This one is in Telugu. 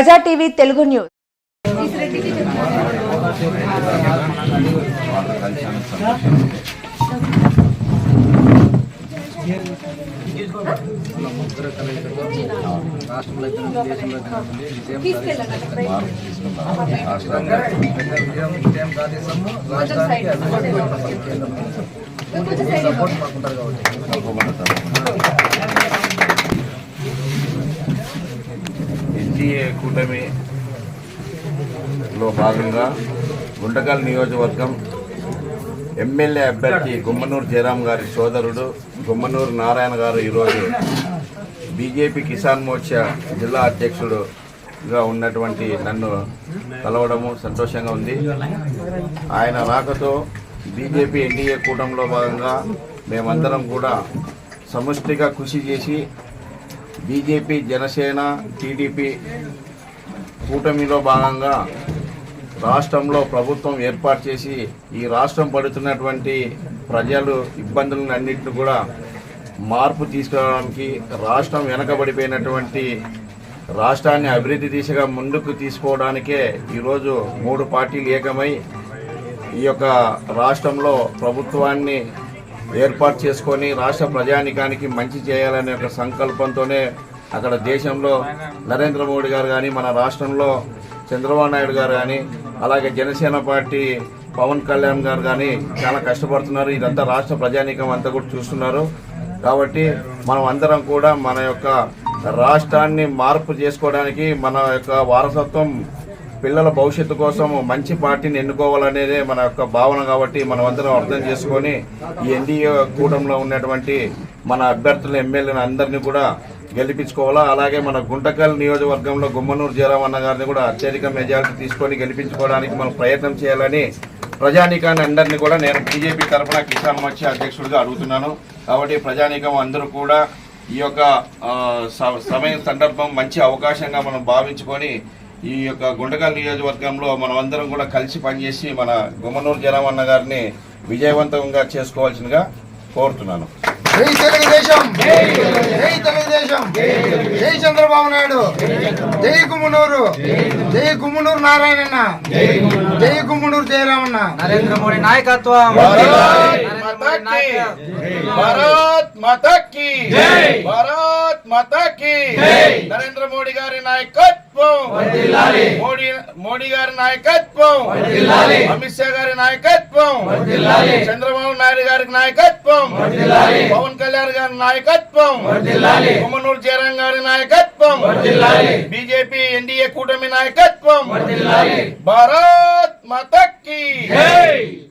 ప్రజా టీవీ తెలుగు న్యూస్. రాష్ట్రంలో కూటమిలో భాగంగా గుంటకల్ నియోజకవర్గం ఎమ్మెల్యే అభ్యర్థి గుమ్మనూరు జయరాం గారి సోదరుడు గుమ్మనూరు నారాయణ గారు ఈరోజు బీజేపీ కిసాన్ మోర్చా జిల్లా అధ్యక్షుడుగా ఉన్నటువంటి నన్ను కలవడము సంతోషంగా ఉంది. ఆయన రాకతో బీజేపీ ఎన్డీఏ కూటమిలో భాగంగా మేమందరం కూడా సమష్టిగా కృషి చేసి బీజేపీ జనసేన టీడీపీ కూటమిలో భాగంగా రాష్ట్రంలో ప్రభుత్వం ఏర్పాటు చేసి ఈ రాష్ట్రం పడుతున్నటువంటి ప్రజలు ఇబ్బందులను అన్నింటిని కూడా మార్పు తీసుకురావడానికి రాష్ట్రం వెనకబడిపోయినటువంటి రాష్ట్రాన్ని అభివృద్ధి దిశగా ముందుకు తీసుకోవడానికే ఈరోజు మూడు పార్టీలు ఏకమై ఈ యొక్క రాష్ట్రంలో ప్రభుత్వాన్ని ఏర్పాటు చేసుకొని రాష్ట్ర ప్రజానికానికి మంచి చేయాలనే ఒక సంకల్పంతోనే అక్కడ దేశంలో నరేంద్ర మోడీ గారు కానీ మన రాష్ట్రంలో చంద్రబాబు నాయుడు గారు కానీ అలాగే జనసేన పార్టీ పవన్ కళ్యాణ్ గారు కానీ చాలా కష్టపడుతున్నారు. ఇదంతా రాష్ట్ర ప్రజానీకం అంతా కూడా చూస్తున్నారు. కాబట్టి మనం అందరం కూడా మన యొక్క రాష్ట్రాన్ని మార్పు చేసుకోవడానికి మన యొక్క వారసత్వం పిల్లల భవిష్యత్తు కోసం మంచి పార్టీని ఎన్నుకోవాలనేదే మన యొక్క భావన కాబట్టి మనం అందరం అర్థం చేసుకొని ఈ ఎన్డీఏ కూటమిలో ఉన్నటువంటి మన అభ్యర్థుల ఎమ్మెల్యేలను అందరినీ కూడా గెలిపించుకోవాలా? అలాగే మన గుంటకల్ నియోజకవర్గంలో గుమ్మనూరు జయరామన్న గారిని కూడా అత్యధిక మెజారిటీ తీసుకొని గెలిపించుకోవడానికి మనం ప్రయత్నం చేయాలని ప్రజానీకాన్ని అందరినీ కూడా నేను బీజేపీ తరఫున కిసాన్ మోర్చా అధ్యక్షుడిగా అడుగుతున్నాను. కాబట్టి ప్రజానీకం అందరూ కూడా ఈ యొక్క సమయం సమయ సందర్భం మంచి అవకాశంగా మనం భావించుకొని ఈ యొక్క గుండగల్ నియోజకవర్గంలో మనం అందరం కూడా కలిసి పనిచేసి మన గుమ్మనూరు జయరామన్న గారిని విజయవంతంగా చేసుకోవాల్సిందిగా కోరుతున్నాను. జై తెలుగుదేశం! జై తెలుగుదేశం! జై చంద్రబాబు నాయుడు! జై గుమ్మనూరు జై గుమ్మనూరు నారాయణన్న! జై గుమ్మనూరు జయరామన్న! నరేంద్ర మోడీ నాయకత్వం! భారత్ మాతా కి భారత్ మాతా కి నరేంద్ర మోడీ గారి నాయకత్వం! మోడీ మోడీ గారి నాయకత్వం. అమిత్ షా గారి నాయకత్వం. చంద్రబాబు నాయుడు గారి నాయకత్వం. పవన్ కళ్యాణ్ గారి నాయకత్వం. కొమ్మనూరు జయరాం గారి నాయకత్వం. బీజేపీ ఎన్డీఏ కూటమి నాయకత్వం. భారత్ మాతా కి